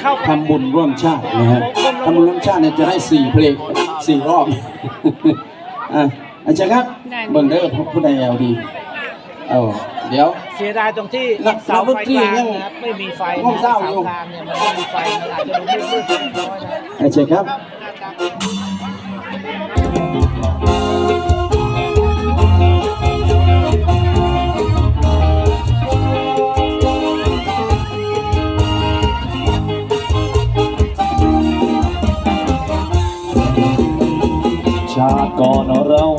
เข้าไปทำบุญร่วมชาตินะฮะทำบุญร่วมชาติเนี่ยจะได้สี่เพลงสี่รอบ อะอาจารย์ครับเบิ่งเด้อผู้ใดเอาดีเอาเดี๋ยวเสียดายตรงที่นักเสาไฟกลางนักดนตรียังนะครับไม่มีไฟห้องนะเศร้าเสาอยู่กลางเนี่ยมันไม่มีไฟมันอาจจะดูมืดๆเล็กน้อยนะอาจารย์ครับ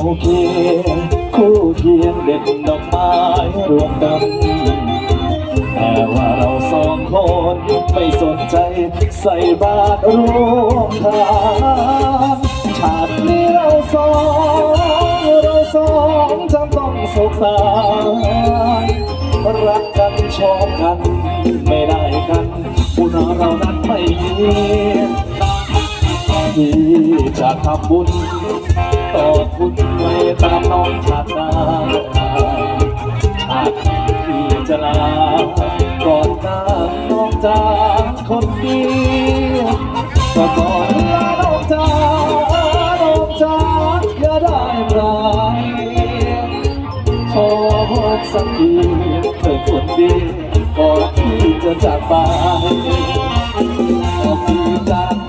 อนเราเคียงคู่เคียงเด็ดดอกไม้รวมกันแต่ว่าเราสองคนไม่สนใจใส่บาตรร่วมทางชาตินี้เราสองเราสองจำต้องโศกสารรักกันชอบกันไม่ได้กันบุญเรานั้นไม่มีที่จะทำบุญ ต่อคุณไว้ตามน้องชาติหน้าชาติที่จะลาก่อนหน้าน้องจ้าคนดีก็ก่อนลาน้องจ้ากน้องจ้าอย่าได้ร้ายขอสักทีเธอคนดีก่อนที่จะจากไปก็คือจาก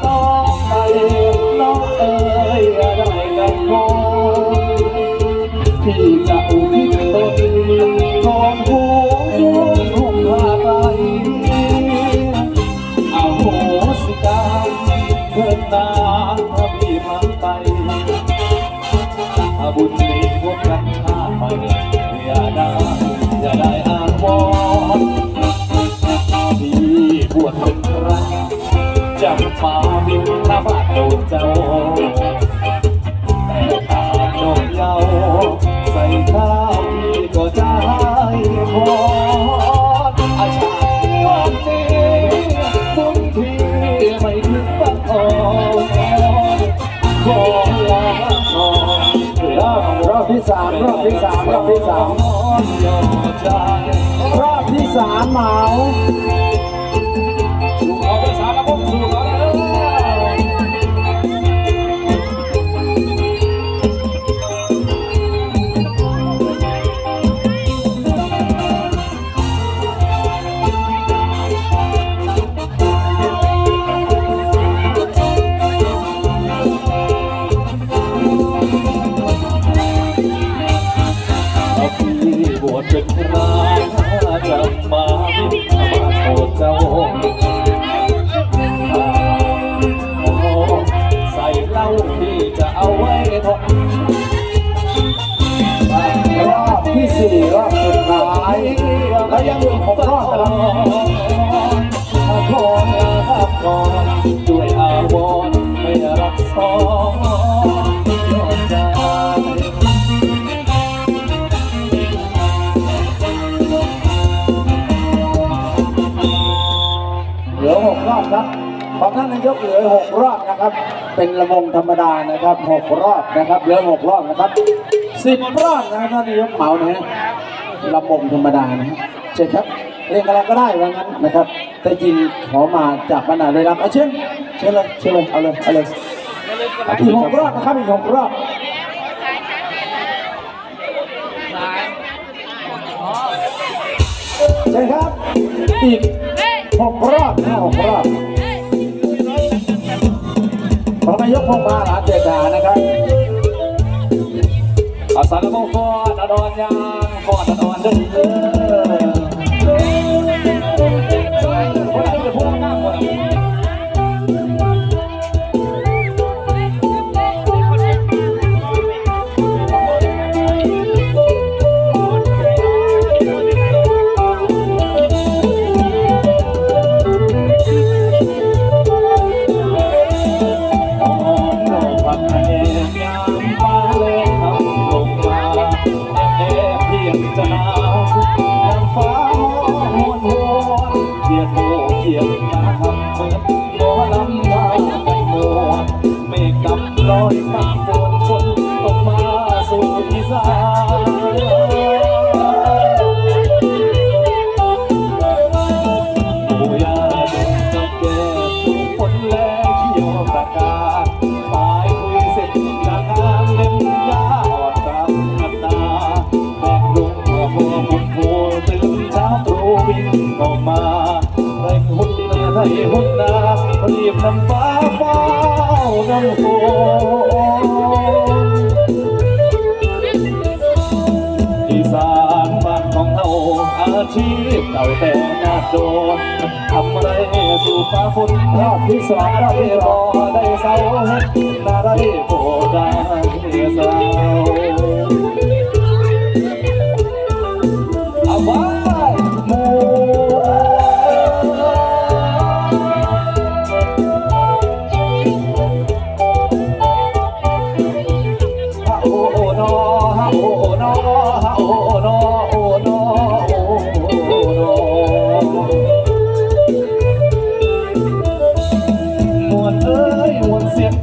ที่จะอุทิศตนก่อนหัวยุ่งหุ่มพาไปเอาโหสิกรรมเพื่อนนาถ้าพี่มันไปถ้าบุญมีพวกกันชาติไปอย่าได้อย่าได้อ้างวอนที่บวชเป็นพระจำมาบินทบาทโดนเจ้า ส่ข้าวที่ก็จะให้พออาชาติวันนี้บุญที่ไม่ถึงบังออนขอลาก่อนรอบรอบที่สามรอบที่สามรอบที่สามรอบที่สามเหมา หกรอบครับ ของท่านนายกเหลือหกรอบนะครับ เป็นระวงธรรมดานะครับหกรอบนะครับเหลือหกรอบนะครับสิบรอบนะครับท่านนายกเหมานะฮะระวงธรรมดานะฮะเชิญครับเล่นอะไรก็ได้ว่างั้นนะครับ แต่จริงขอมาจากบรรดาเลยรับเอาเชิญเชิญเลยเชิญเลยเอาเลยเอาเลยอีกหกรอบนะครับอีกหกรอบซ้ายอ๋อเชิญครับอีก หกรอบนะหกรอบของนายกพงมาหลานเจดานะครับอาสาลมงคลอดอนยางฟอดอดอนเด้อ นำฟ้าเฝ้านำฝนอีสานบ้านของเฮาอาชีพเก่าแต่หน้าโดนทำอะไรสู่ฟ้าฝนรอบที่สองรอบที่บ่ได้เศร้าเฮ็ดนาได้โบร้าเอา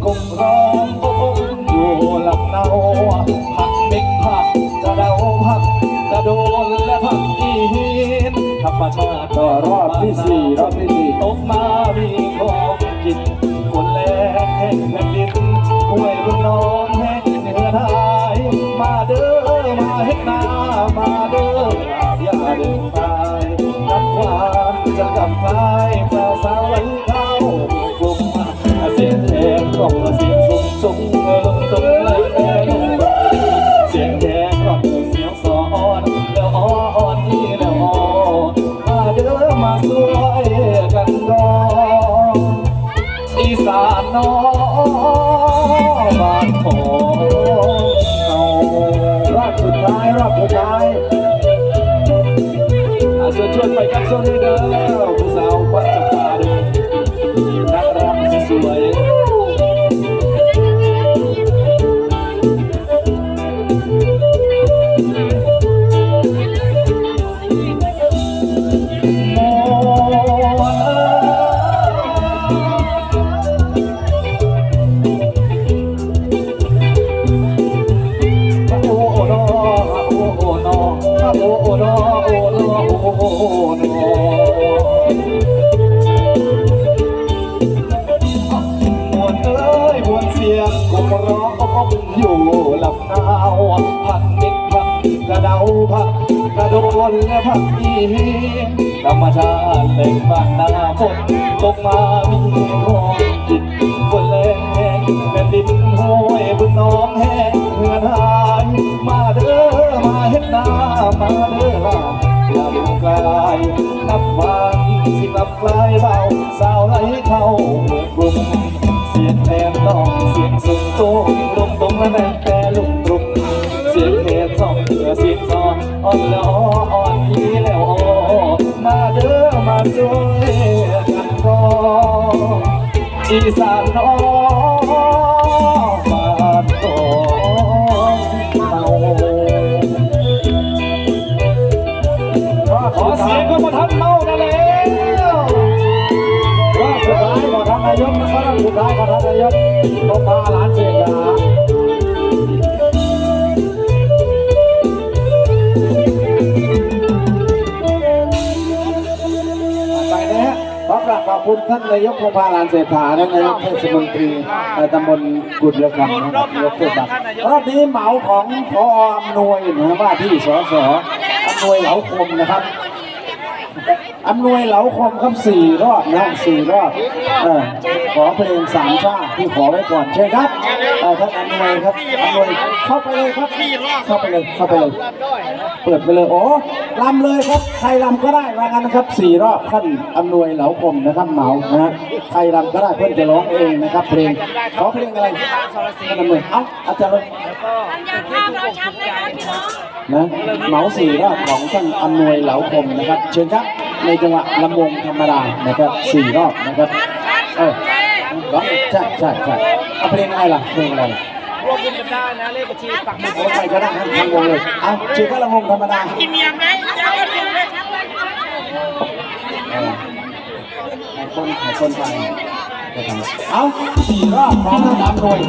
กงร้องโอ้อยู่ลำเนาผักเม็กผักกระเดาผักกระโดนและผักอีหินธรรมชาติต่อรอบที่สี่รอบที่สี่ตกมามีของกินคนแลงแห่งแผ่นดินห้วยบุน้องแห่งเหนือไทยมาเด้อมาเฮ็ดนามาเด้ออย่าเดินไปนับความจะกลับไป ชวนไปกับโซนีเดอร์ผู้าผักกระโดนและผักอีหินธรรมชาติแหล่งบ้านนาฝนตกมามีของกินฝนแรงแห้งแผ่นดินห้วยบึงน้องแห้งเหือนหายมาเด้อมาเฮ็ดนามาเด้อลาอย่าลืมกลายนับวันสิกลับกลายเบาสาวไหลเข้าเมืองกรุงเสียงแทนต้องเสียงสูงโต สานน้องบ้านของเรารอบขอสุดเสีท้ายยงก็มาทันเมานั่นแล้วรอบสุดท้ายของท่านนายกนะครับรอบสุดท้ายของท่านนายกลงมาหลานเสีย คุณท่านนายกพงพาลานเศรษฐาและนายกเทศมนตรีตำบลกุฎเรือคำนะครับนายกเทศบาลรอบนี้เหมาของพออำนวยนะว่าที่สสอำนวยเหลาคมนะครับ อำนวยเหลาคมครับสี่รอบนะสี่รอบเออขอเพลงสามชาติที่ขอไว้ก่อนเชิญครับเออท่านอำนวยครับอำนวยเข้าไปเลยครับเข้าไปเลยเข้าไปเลย เปิดไปเลยโอ้ลำเลยครับใครลำก็ได้ว่ากันนะครับสี่รอบท่านอำนวยเหลาคมนะครับเหมานะฮะใครลำก็ได้เพื่อนจะร้องเองนะครับ เพลงขอเพลงอะไรท่านอำนวยเอ้าอาจารย์เลยยังภาพเราชัดไหมคะพี่น้อง นะเหมาสี่รอบของท่านอำนวยเหลาคมนะครับ เชิญครับในจังหวะลำวงธรรมดานะครับสี่รอบนะครับเออร้องอีกใช่ใช่ใช่เอาเพลงอะไรล่ะเพลงอะไรล่ะรวมกันได้นะเลขบัญชีปักหมุดโอ้ใครก็ได้ทั้งทั้งวงเลยเอาชื่อก็ลำวงธรรมดากินเมียไหมจะเอาไปเลยชัดเลยเออหลายคนหลายคนไปเอาสี่รอบของท่านอำนวย